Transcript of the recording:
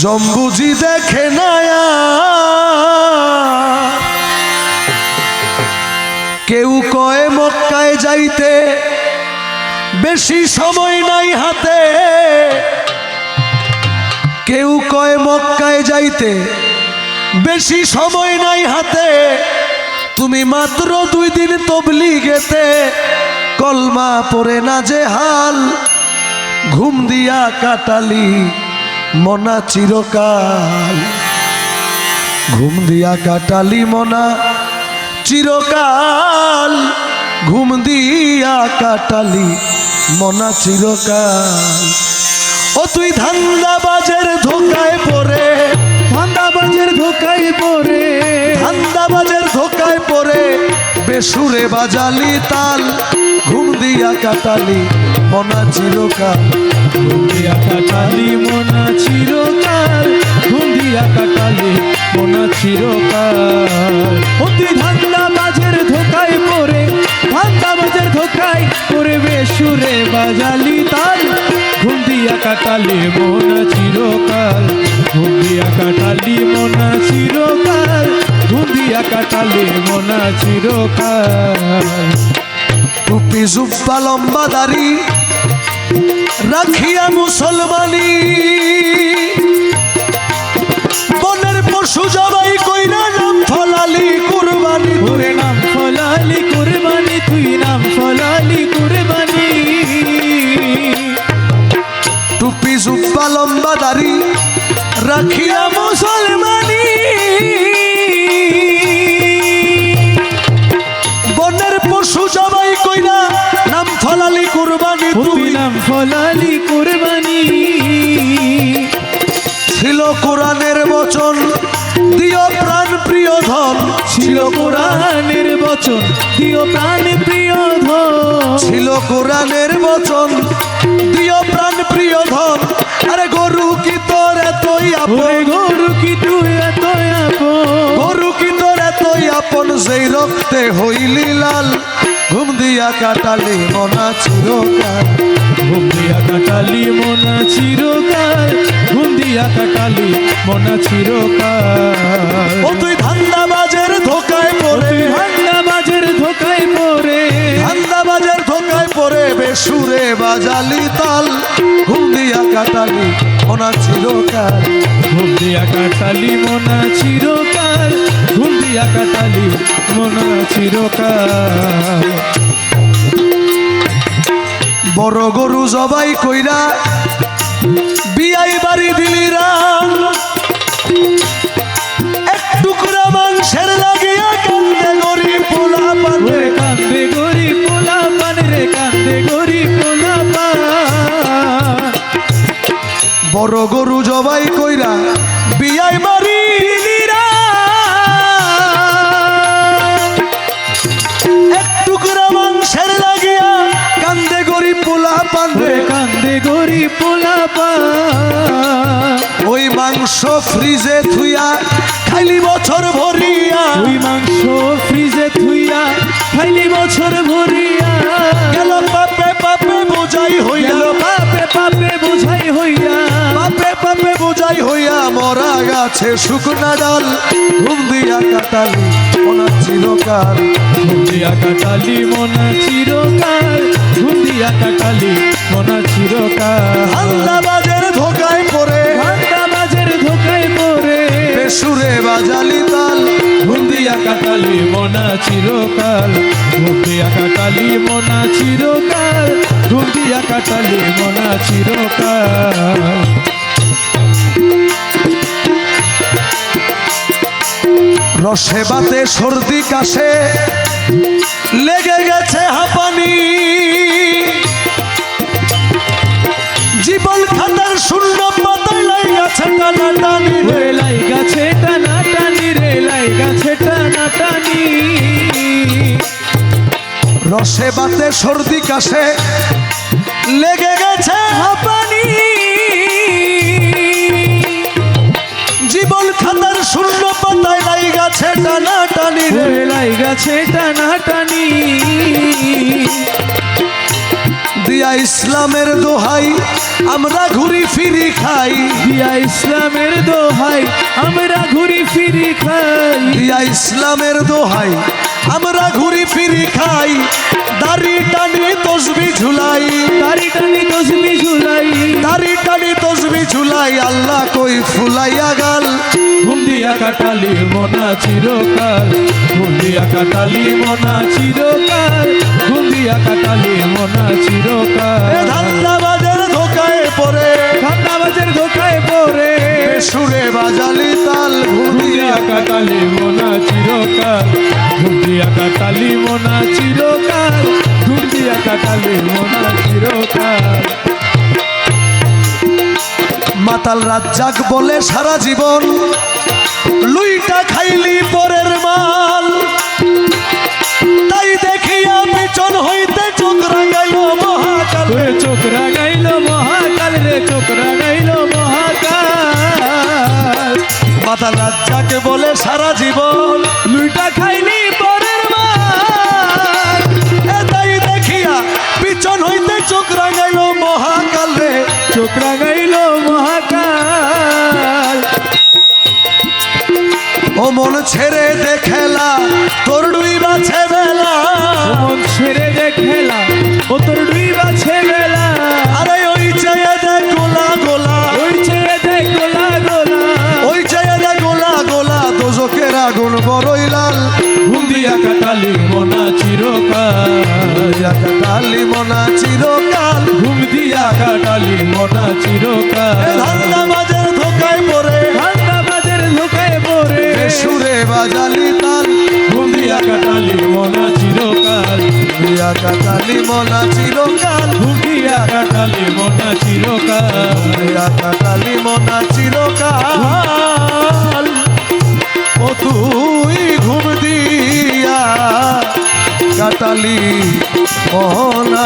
জম্বুজি দেখে নায়া। কেউ কয়, মক্কায় যাইতে বেশি সময় নাই হাতে। কেউ কয়, মক্কায় যাইতে বেশি সময় নাই হাতে। তুমি মাত্র দুই দিন তবলি গেতে কলমা পড়ে না যে হাল, ঘুম দিয়া কাটালি। মনা চিরকাল। ঘুম দিয়া কাটালি মনা চিরকাল। ঘুম দিয়া কাটালি মনা চিরকাল। ও তুই ধান্দাবাজের ধোকায় পড়ে। ধান্দাবাজের ধোকায় পড়ে। ধান্দাবাজের ধোকায় পড়ে। বেসুরে বাজালি তাল। ঘুম দিয়া কাটালি মনা চিরকাল ঘুমিয়া কাটালি মনা চিরকাল ঘুমিয়া কাটালি মনা চিরকাল। অতি ধান্দাবাজের ধোকায় পড়ে ধান্দাবাজের ধোকায় পড়ে বেসুরে বাজালি তাল। ঘুমিয়া কাটালি মনা চিরকাল ঘুমিয়া কাটালি মনা চিরকাল ঘুমিয়া কাটালি মনা চিরকাল। টুপি জুব্বা লম্বা দাড়ি রাখিয়া মুসলমানি। বনের পশু জবাই কইরা নাম ফলালি কুরবানি। ওরে নাম ফলালি কুরবানি তুই নাম ফলালি কুরবানি। টুপি জুব্বা লম্বা দাড়ি রাখিয়া ছিল কোরআনের বচন দিও প্রাণ প্রিয় ধন। ছিল কোরআনের বচন দিও প্রাণ প্রিয় ধন। আরে গরু কি তোর এতই আপন? গরু কি তুই এত আপন? গরু কি তোর এতই আপন? সেই রক্তে হইলি লাল ঘুম দিয়া কাটালি মনা চিরকাল। ঘুম দিয়া কাটালি মনা চিরকাল ঘুম দিয়া কাটালি মনা চিরকাল। বেসুরে বাজালি তাল ঘুম দিয়া কাটালি মনা চিরকাল। ঘুম দিয়া কাটালি মনা চিরকাল ঘুম দিয়া কাটালি মনা চিরকাল। বড় গরু জবাই কইরা বিয়াই বাড়ি দিলি রাম। এক টুকরা মাংসের লাগিয়া কান্দে পোলা পানে। কান্দে পোলা ওই মাংস ফ্রিজে থুইয়া খাইলি বছর ভরিয়া। ওই মাংস ফ্রিজে থুইয়া খাইলি বছর ভরিয়া। গেল পাপে পাপে বোঝাই হইয়া বোঝাই হইয়া। পাপে পাপে বোঝাই হইয়া মরা গাছে শুকনা ডাল ঘুম দিয়া কাটালি। চিরকাল। ঘুমিয়া কাটালি মনা চিরকাল। ঘুমিয়া কাটালি মনা চিরকাল। আন্দাবাজের ধোকায় পড়ে। ধান্দাবাজের ধোকায় পড়ে। বেসুরে বাজালি তাল। ঘুমিয়া কাটালি মনা চিরকাল। ঘুমিয়া কাটালি মনা চিরকাল। ঘুমিয়া কাটালি মনা চিরকাল। রসে বাতে সর্দি কাশে লেগে গেছে হাঁপানি। জীবন খাতার শূন্য পাতায় লাই গেছে টানা টানি রে। রেলাই গেছে টানা টানি রেলাই গেছে টানা টানি রসে বাতে সর্দি কাশে লেগে গেছে হাঁপানি। টানা টানি রে রেলাই গাছে টানা টানি দিয়া ইসলামের দোহাই আমরা ঘুরি ফিরি খাই। দিয়া ইসলামের দোহাই আমরা ঘুরি ফিরি খাই। দিয়া ইসলামের দোহাই আমরা ঘুরি ফিরি খাই। দাড়ি টানি তসবি ঝুলাই। তারি টানি তসবি ঝুলাই। দাড়ি টানি তসবি ঝুলাই আল্লাহ কই ফুলাইয়া গাল দিয়া কাটালি মনা চিরকাল দিয়া কাটালি মনা চিরকাল দিয়া কাটালি মনা চিরকাল। ধান্দাবাজের ধোকায় পড়ে। ঠান্ডাবাজের ধোকায় পড়ে। সুরে বাজালি তাল ঘুরিয়া কাটালি মনা চিরকাল দিয়া কাটালি মনা চিরকাল দিয়া কাটালি মনা চিরকাল। মাতাল রাজ্জাক বলে সারা জীবন। লুইটা খাইলি পরের মাল ছেড়ে দেখেলা তোর ডুই বাছে বেলা। মন ছেড়ে দেখেলা ও তোর দুই বাছে বেলা। আরে ওই চেয়ে দেখ গোলা গোলা। ওই ছেড়ে দেখ গোলা গোলা। ওই চেয়ে দেখ গোলা গোলা দোজকের আগুন বড়ই লাল। ঘুম দিয়া কাটালি মনা চিরকাল। কালি মনা চিরকাল। ঘুম দিয়া কাটালি মনা চিরকাল। বাজালি তাল কাটালি মনা চিরকাল। কাটালি মনা চিরকাল। ঘুম কাটালি মনা চিরকাল। দিয়া কাটালি মনা চিরকাল। ও তুই ঘুম দিয়া কাটালি মনা